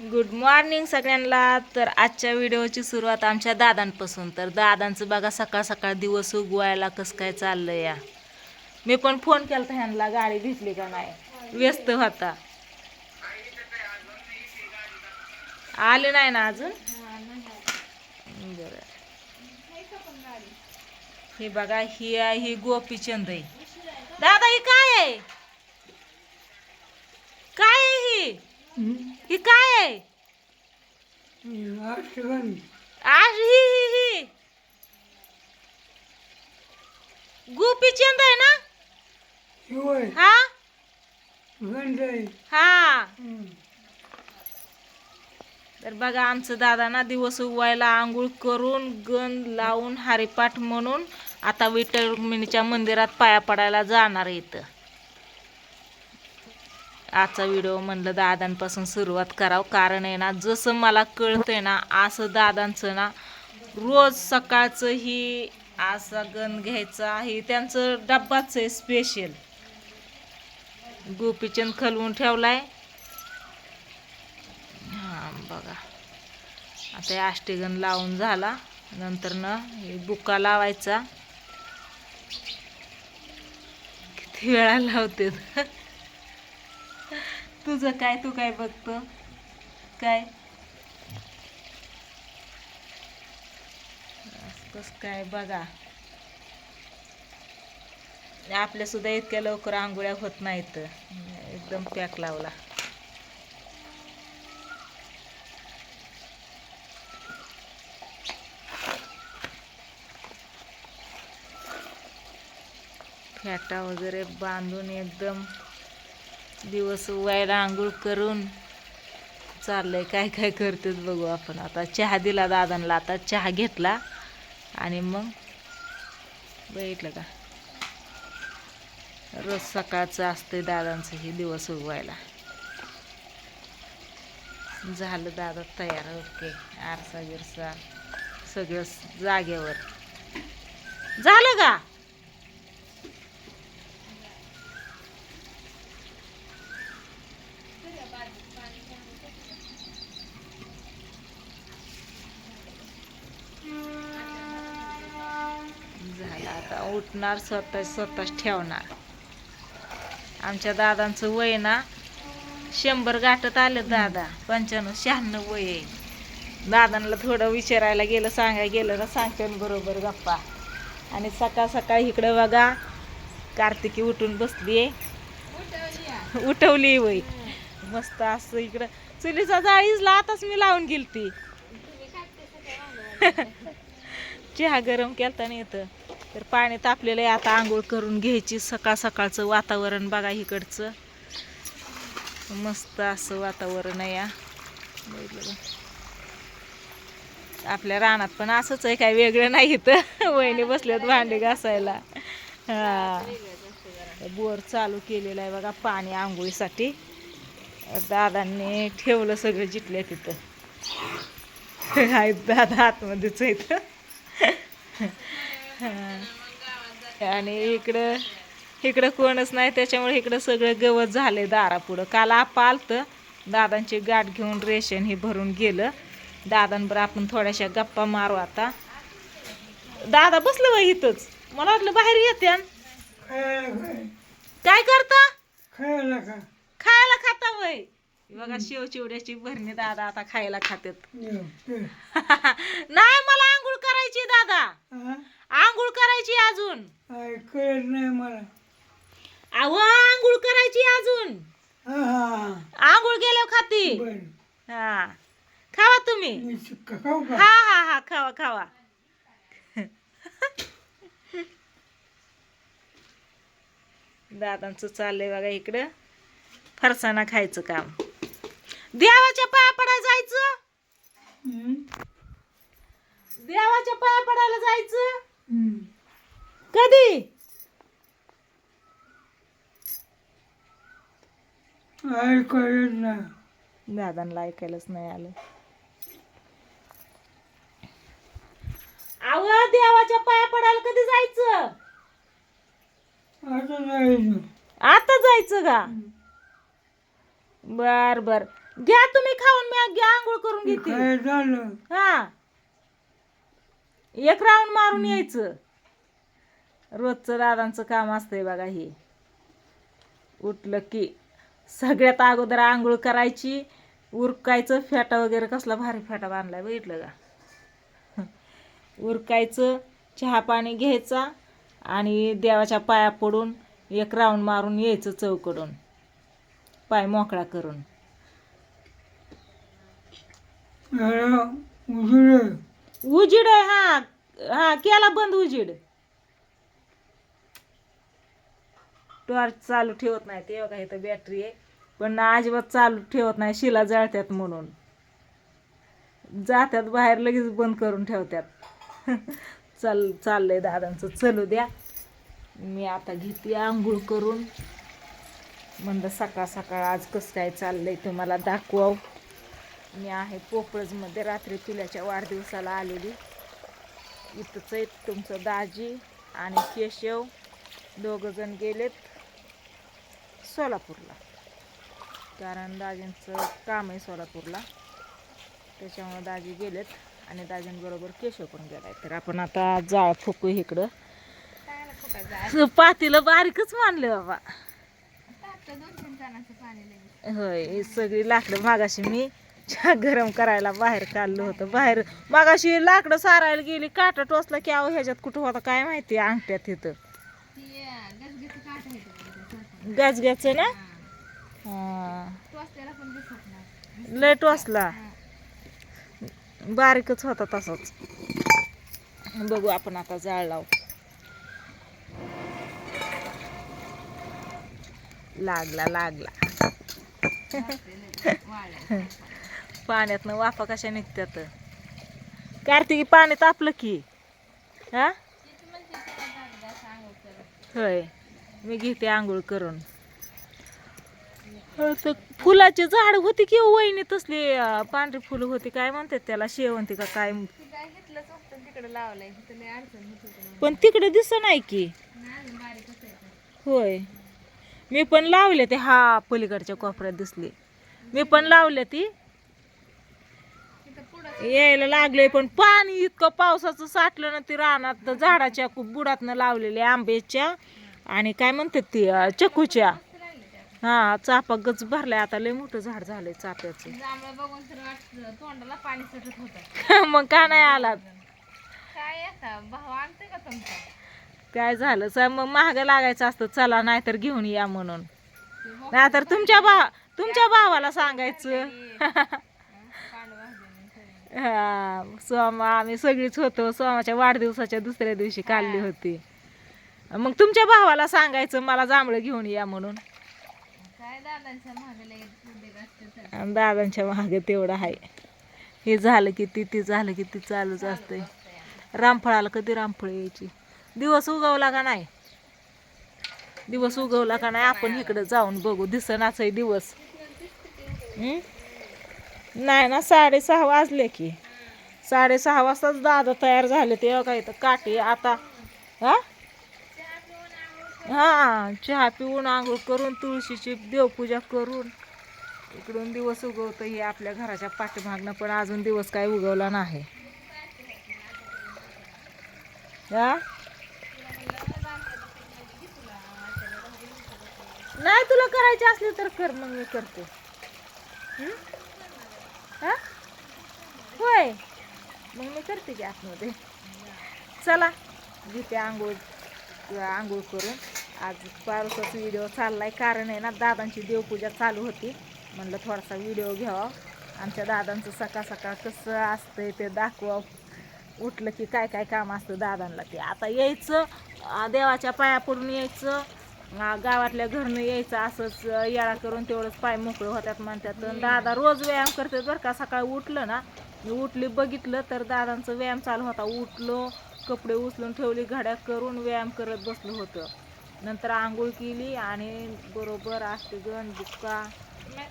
Good morning सगळ्यांना. तर आजच्या व्हिडिओची सुरुवात आमच्या दादांपासून. तर दादांचं बघा सकाळ सकाळ दिवस उगवायला कसं काय चाललंय या. मी पण फोन केला ह्यांना गाडी घेतली का नाही? व्यस्त होता. आले नाही ना अजून? बरं. ही बघा ही आहे ही गोपीचंद आहे. दादा ही काय आहे? काय आहे ही? ही काय आहे? आज ही ही ही. गोपीचंद आहे ना? हा हा? तर बघा आमचं दादा ना दिवस उगवायला आंघोळ करून गंध लावून हरिपाठ म्हणून आता विठ्ठल रुक्मिणीच्या मंदिरात पाया पडायला जाणार इथं. आजचा व्हिडिओ म्हणलं दादांपासून सुरुवात करावं. कारण आहे ना जसं मला कळतंय ना असं दादांचं ना रोज सकाळचं ही असा गण घ्यायचा हे त्यांचं डब्बाच आहे स्पेशल गोपीचंद खलवून ठेवलाय. हां बघा. आता आष्टीगण लावून झाला. नंतर ना हे बुक्का लावायचा. किती वेळा लावते तुझं काय तू काय बघतो? काय? कस काय बघा. आपल्या सुद्धा इतक्या लवकर आंघोळ्या होत नाहीत. एकदम पॅक लावला. फॅटा वगैरे बांधून एकदम दिवस व्हायला आंघोळ करून चाललंय. काय काय करतेच बघू आपण. आता चहा दिला दादांना. आता चहा घेतला आणि मग बघितलं का? रोज सकाळचं असतंय दादांचं हे दिवस उगवायला. झालं दादा तयार. ओके. आरसा बिरसा सगळं जागेवर. झालं का झालं लुटणार उठणार स्वतः स्वतःच ठेवणार. आमच्या दादांचं वय ना शंभर गाठत आलं दादा. पंच्याण्णव शहाण्णव वय आहे. दादांना थोडं विचारायला गेलं सांगायला गेलं ना सांगते बरोबर गप्पा. आणि सकाळ सकाळ इकडं बघा कार्तिकी उठून बसली आहे उठवली वय. मस्त असं इकडं. चुलीचा जाळीजला आताच मी लावून गेलती. चहा गरम केलता नाही येतं तर पाणी तापलेलं आहे. आता आंघोळ करून घ्यायची. सकाळ सकाळचं वातावरण बघा इकडचं. मस्त असं वातावरण आहे या. आपल्या रानात पण असंच आहे. काय वेगळं नाही इथं. वहिनी बसल्यात भांडे घासायला. हा. बोर चालू केलेला आहे बघा पाणी आंघोळीसाठी. दादांनी ठेवलं सगळं जिथल्या तिथं. आहेत दादा आतमध्येच आहेत. आणि इकडं इकडं कोणच नाही त्याच्यामुळे इकडं सगळं गवत झालंय दारापुढं. काल आपा आलतं दादांची गाठ घेऊन रेशन हे भरून गेलं. दादांबर आपण थोड्याशा गप्पा मारू आता. दादा बसलं बाई इथंच. मला वाटलं बाहेर येते काय करता? खायला खाता वय. बघा शेव चिवड्याची भरणी दादा आता खायला खातात नाही मला आंघोळ करायची दादा. कळत नाही मला. अहो आंघोळ करायची अजून. हा हा. आंघोळ गेल्यावर खाती? बर. हा. खावा तुम्ही. मी सुक्का खाऊ का? हा हा हा. खावा खावा. दादांचं चाललंय बघा इकडं. फरसाणा खायचं काम. देवाच्या पाया पडायला जायचं? हम्म. देवाच्या पाया पडायला जायचं? हम्म. कधी? कळत नाही. दादांना ऐकायलाच नाही आलं. अहो देवाच्या पाया पडायला कधी जायचं? आता नाही आता जायचं का? बर बर. घ्या तुम्ही खाऊन मी घ्या आंघोळ करून घेते. काय झालं? हा. एक राऊंड मारून यायचं. रोजचं दादांचं काम असतंय बघा हे. उठलं की सगळ्यात अगोदर आंघोळ करायची उरकायचं फेटा वगैरे कसला भारी फेटा बांधलाय बघितलं का? उरकायचं चहा पाणी घ्यायचा आणि देवाच्या पाया पडून एक राऊंड मारून यायचं चौकडून. पाय मोकळा करून. उजीड आहे हा. हा केला बंद उजीड. टॉर्च चालू ठेवत नाही. ते बघा इथं बॅटरी आहे. पण अजिबात चालू ठेवत नाही. शिला जळत्यात म्हणून. जात्यात बाहेर लगेच बंद करून ठेवत्यात. चल चाललंय दादांचं. चलू द्या. मी आता घेते आंघोळ करून. म्हणलं सकाळ सकाळ आज कसं काय चाललंय तुम्हाला दाखवाव. मी आहे पोपळजमध्ये रात्री पिल्याच्या वाढदिवसाला आलेली. इथंच आहेत तुमचं दाजी आणि केशव. दोघंजण गेलेत. सोलापूरला. कारण दाजींचं काम आहे सोलापूरला. त्याच्यामुळे दाजी गेलेत आणि दाजींबरोबर केशव पण गेलाय. तर आपण आता जाळ फुकू इकडं. पातीला बारीकच मानले बाबा. होय सगळी लाकडं मागाशी मी चहा गरम करायला बाहेर काढलं होतं. बाहेर मागाशी लाकडं सारायला गेली काटा टोचला की अहो ह्याच्यात कुठं होता काय माहिती अंगठ्यात तिथं इथं गजग्याचं ना? लय टोचला बारीकच होता तसाच. बघू आपण आता जाळ लावू. लागला लागला. पाण्यातनं वाफा कशा निघतात कार्तिकी पाणी तापलं की. हा? होय. मी घेते आंघोळ करून. फुलाचे झाड होती की हो वहिनी तसली पांढरी फुलं होती काय म्हणतात त्याला शेवंती का काय? पण तिकडे दिस नाही की. होय. मी पण लावले ते हा पलीकडच्या कोपऱ्यात दिसले. मी पण लावले ती. यायला लागले पण पाणी इतकं पावसाचं साठलं ना ती रानात झाडाच्या खूप बुडातनं लावलेले आंब्याच्या. आणि काय म्हणतात ती चकूच्या. हा चापा गच भरलाय आता लय मोठं झाड झालंय चाप्याचं. मग का नाही आला काय झालं? स मग महाग लागायचं असतं चला नाहीतर घेऊन या म्हणून. नाहीतर तुमच्या भा तुमच्या भावाला सांगायचं. हा सोमा आम्ही सगळीच होतो. सोमाच्या वाढदिवसाच्या दुसऱ्या दिवशी काढली होती. मग तुमच्या भावाला सांगायचं मला जांभळं घेऊन या म्हणून. काय दादांच्या असते आणि दादांच्या मागे तेवढं आहे. हे झालं की ती ती झालं की ती चालूच असतंय. रामफळाला कधी रामफळ यायची? दिवस उगवला का नाही? दिवस उगवला का नाही? आपण इकडं जाऊन बघू. दिसनाच आहे दिवस? नाही ना साडेसहा वाजले की. साडेसहा वाजताच दादा तयार झाले ते. काय तर काठी आता हा? हा चहा पिऊन आंघोळ करून तुळशीची देवपूजा करून. इकडून दिवस उगवतं हे आपल्या घराच्या पाठीमागनं पण अजून दिवस काय उगवला नाही. हा? नाही तुला करायची असली तर कर मग मी करते. होय. मग मी करते की आतमध्ये. चला घेते आंघोळ आंघोळ करून. आज पावसाचा व्हिडिओ चाललाय. कारण आहे ना दादांची देवपूजा चालू होती. म्हणलं थोडासा व्हिडिओ घ्यावा. आमच्या दादांचं सकाळ सकाळ कसं असतंय ते दाखवा उठलं की काय काय काम असतं दादांना ते आता यायचं देवाच्या पाया पडून यायचं गावातल्या घरनं यायचं असंच येळा करून तेवढंच पाय मोकळे होतात म्हणतात. दादा रोज व्यायाम करतात बरं का. सकाळी उठलं ना मी उठली बघितलं तर दादांचं व्यायाम चालू होता. उठलो कपडे उचलून ठेवली घड्या करून व्यायाम करत बसलो होतं. नंतर आंघोळ केली आणि बरोबर आष्टीगण बुक्का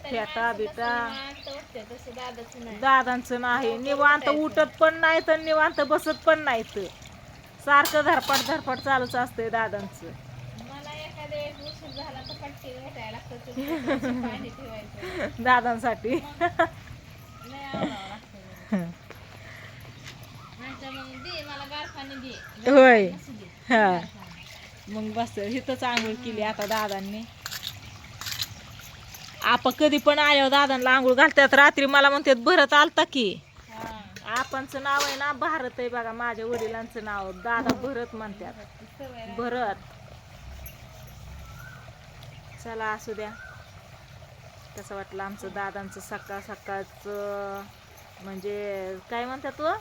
फेटा बिटा. दादाचं नाही. निवांत उठत पण नाही तर निवांत बसत पण नाहीत. सारखं धरपड धरपड चालूच असतंय दादांचं. दादांसाठी. होय. हा. मग बस इथंच आंघोळ केली आता दादांनी. आपण कधी पण आल्यावर दादांना आंघोळ घालतात. रात्री मला म्हणतात भरत आलता की. आपणचं नाव आहे ना भारत आहे बघा माझ्या वडिलांचं नाव. दादा भरत म्हणतात. भरत. चला असू द्या. कसं वाटलं आमचं दादांचं सकाळ सकाळचं म्हणजे काय म्हणतात तू?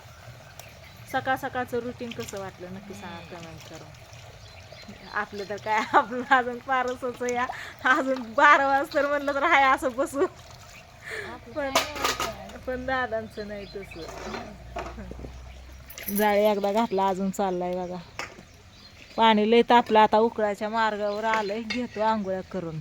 सकाळ सकाळचं रुटीन कसं वाटलं? नक्की सांगा कमेंट करून. आपलं तर काय आपलं अजून फारच या. अजून बारा वाजता तर म्हणलं तर हाय असं बसू. पण पण दादांचं नाही तसं. जाळी एकदा घातला अजून चाललाय बघा. पाणी लय तापलं आता उकळाच्या मार्गावर आलंय. घेतो आंघोळ्या करून.